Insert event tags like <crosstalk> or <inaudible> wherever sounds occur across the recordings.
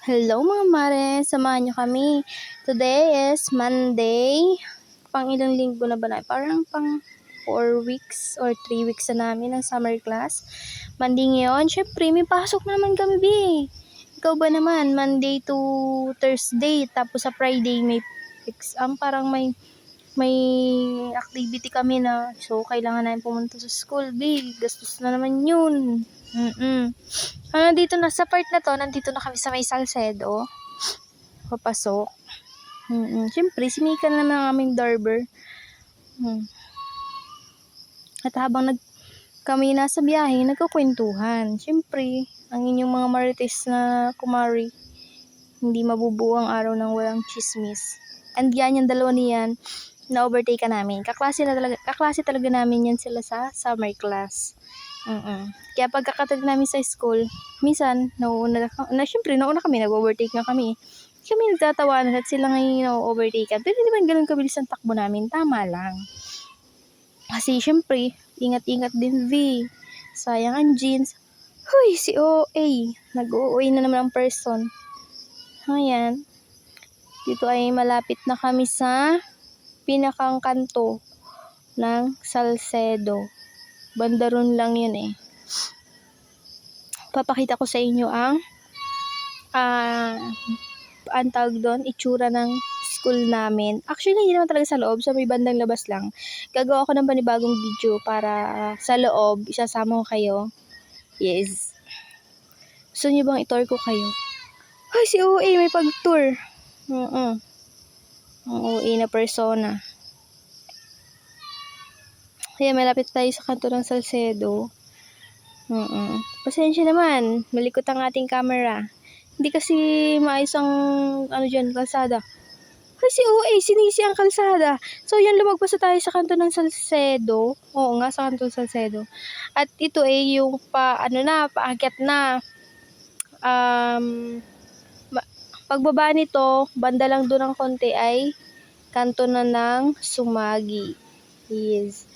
Hello mga mare, samahan nyo kami. Today is Monday. Pang ilang linggo na ba na? Parang pang 4 weeks or 3 weeks na namin ng summer class. Monday ngayon, syempre may pasok naman kami, B. Ikaw ba naman, Monday to Thursday, tapos sa Friday may exam, parang may may activity kami na so kailangan namin pumunta sa school, B. Gastos na naman yun. Mm-mm. Ah, nandito na sa part na to, nandito na kami sa may Salcedo. Papasok. Mm-mm. Siyempre, sinikan naman ang aming darber. Hmm. At habang nag kami nasa biyahe, nagkukwentuhan. Siyempre, ang inyong mga marites na kumari, hindi mabubuo ang araw ng walang chismis. And yan, yung dalawa niyan, na overtake ka namin. Kaklase, na talaga, kaklase talaga namin yan sila sa summer class. Mm Kaya pagkakatag namin sa school, minsan, nauuna, na, syempre, nauna kami, nag-overtake na kami. Kami nagtatawanan at sila ngayon na-overtake Pero di ba ganun kabilis ang takbo namin? Tama lang. Kasi syempre, ingat-ingat din V. Sayang ang jeans. Huy, si OA. Nag-OA na naman ang person. Ayan. Dito ay malapit na kami sa pinakang kanto ng Salcedo. Bandaron lang yun eh. Papakita ko sa inyo ang ah ang tawag doon, itsura ng school namin. Actually, hindi naman talaga sa loob. Sa may bandang labas lang. Gagawa ko ng panibagong video para sa loob, isasama ko kayo. Yes. Gusto niyo bang itour ko kayo? Ay, si OA may pag-tour. Oo. Ang OA na persona. Kaya malapit tayo sa kanto ng Salcedo. Oo. Pasensya naman, malikot ang ating camera. Hindi kasi maayos ang ano dyan, kalsada. Kasi OA, sinisi ang kalsada. So, yan, lumagpas tayo sa kanto ng Salcedo. Oo nga, sa kanto ng Salcedo. At ito ay yung pa, ano na, paakyat na. Um, pagbaba nito, banda lang doon ng konti ay kanto na ng Sumagi. Yes.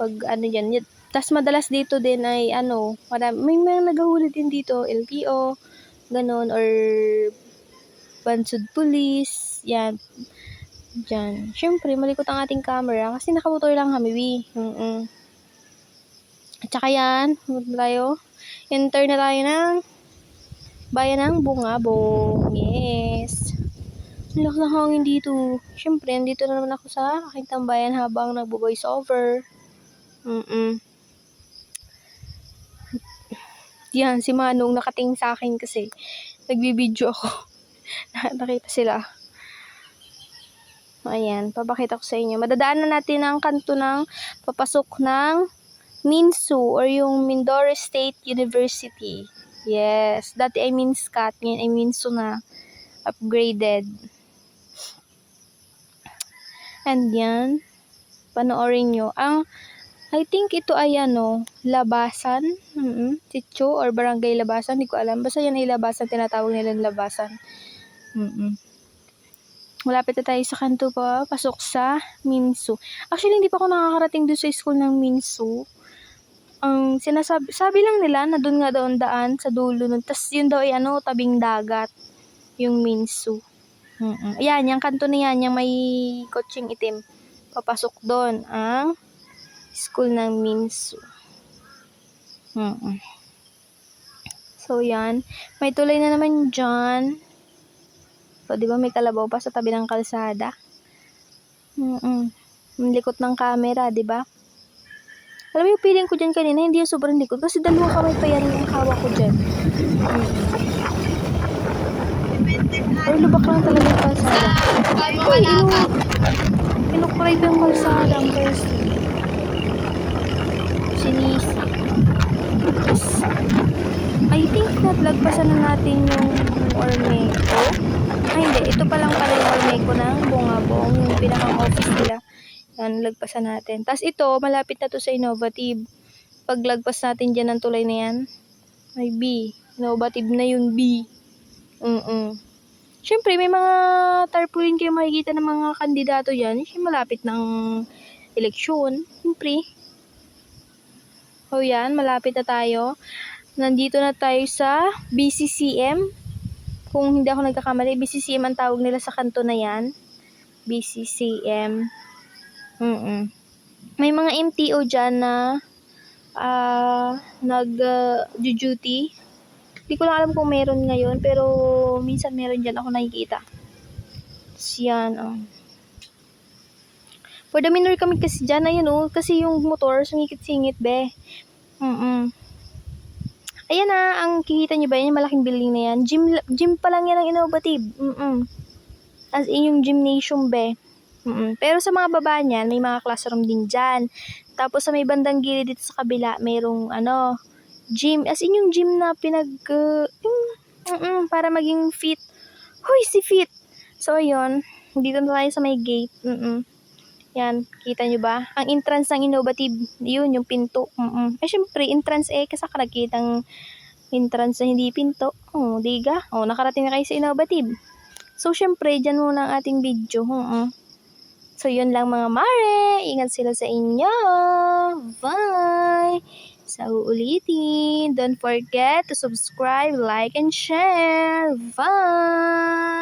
Pag ano yan, tas madalas dito din ay ano, marami, may mga naghahuli din dito, LTO, ganun, or Bansud Police, yan. Diyan. Siyempre, malikot ang ating camera kasi nakamotor lang kami, wi. Mm At saka yan, tayo. Enter na tayo ng bayan ng Bungabong. Yes. Ang lakas ng hangin dito. Siyempre, andito na naman ako sa aking tambayan habang nagbo-voice over. Mm Yan, si Manong nakating sa akin kasi nagbibideo ako. <laughs> Nakita sila. Ayan, papakita ko sa inyo. Madadaanan natin ang kanto ng papasok ng Minsu or yung Mindoro State University. Yes, dati ay Minscat, ngayon ay Minsu na upgraded. And yan, panoorin nyo. Ang, I think ito ay ano, labasan, mm Sitio or barangay labasan, hindi ko alam. Basta yan ay labasan, tinatawag nilang labasan. Mm Malapit na tayo sa kanto pa, pasok sa Minsu. Actually, hindi pa ako nakakarating doon sa school ng Minsu. Ang sinasabi, sabi lang nila na doon nga daw ang daan sa dulo nun. Tapos yun daw ay ano, tabing dagat. Yung Minsu. Mm Ayan, yung kanto na yan, yung may coaching itim. Papasok doon ang school ng Minsu. Mm So, yan. May tulay na naman dyan. So, di ba may kalabaw pa sa tabi ng kalsada? Mm Ang likot ng camera, di ba? Alam mo yung feeling ko dyan kanina, hindi yung sobrang likod. Kasi dalawa kamay pa yan yung hawak ko dyan. Mm Or lubak lang talaga yung kalsada. Uy, inu... Inukray ko yung kalsada ang pwesto. Sinisi. Yes. I think naglagpasan na natin yung Ormeco. Ay, hindi. Ito pa lang pala yung Ormeco ng Bungabong. Yung pinakang office nila. Yan, lagpasan natin. Tapos ito, malapit na to sa Innovative. Paglagpas natin dyan ng tulay na yan, may B. Innovative na yung B. Mm-mm. Siyempre, may mga tarpaulin kayo makikita ng mga kandidato dyan. Siyempre, malapit ng eleksyon. Siyempre. O yan, malapit na tayo. Nandito na tayo sa BCCM kung hindi ako nagkakamali, BCCM ang tawag nila sa kanto na yan. BCCM. Mm May mga MTO dyan na ah nag-duty. Hindi ko lang alam kung meron ngayon, pero minsan meron dyan ako nakikita. Tapos yan, oh. For the minor kami kasi dyan, ayun oh, kasi yung motor, sungikit-singit, be. Mm Ayan na, ang kikita nyo ba yan, yung malaking building na yan. Gym, gym pa lang yan ang innovative. Mm As in yung gymnasium, be. Mm Pero sa mga baba niyan, may mga classroom din dyan. Tapos sa may bandang gilid dito sa kabila, mayroong ano, gym. As in yung gym na pinag, uh, yung, mm para maging fit. Hoy, si fit! So, yun. Dito na tayo sa may gate. Mm Yan, kita nyo ba? Ang entrance ng innovative, yun, yung pinto. Mm Eh, syempre, entrance eh, kasi ka nakitang entrance na hindi pinto. Oh, diga. Oh, nakarating na kayo sa innovative. So, syempre, dyan muna ang ating video. Mm So, yun lang mga mare. Ingat sila sa inyo. Bye! Sa uulitin, don't forget to subscribe, like, and share. Bye!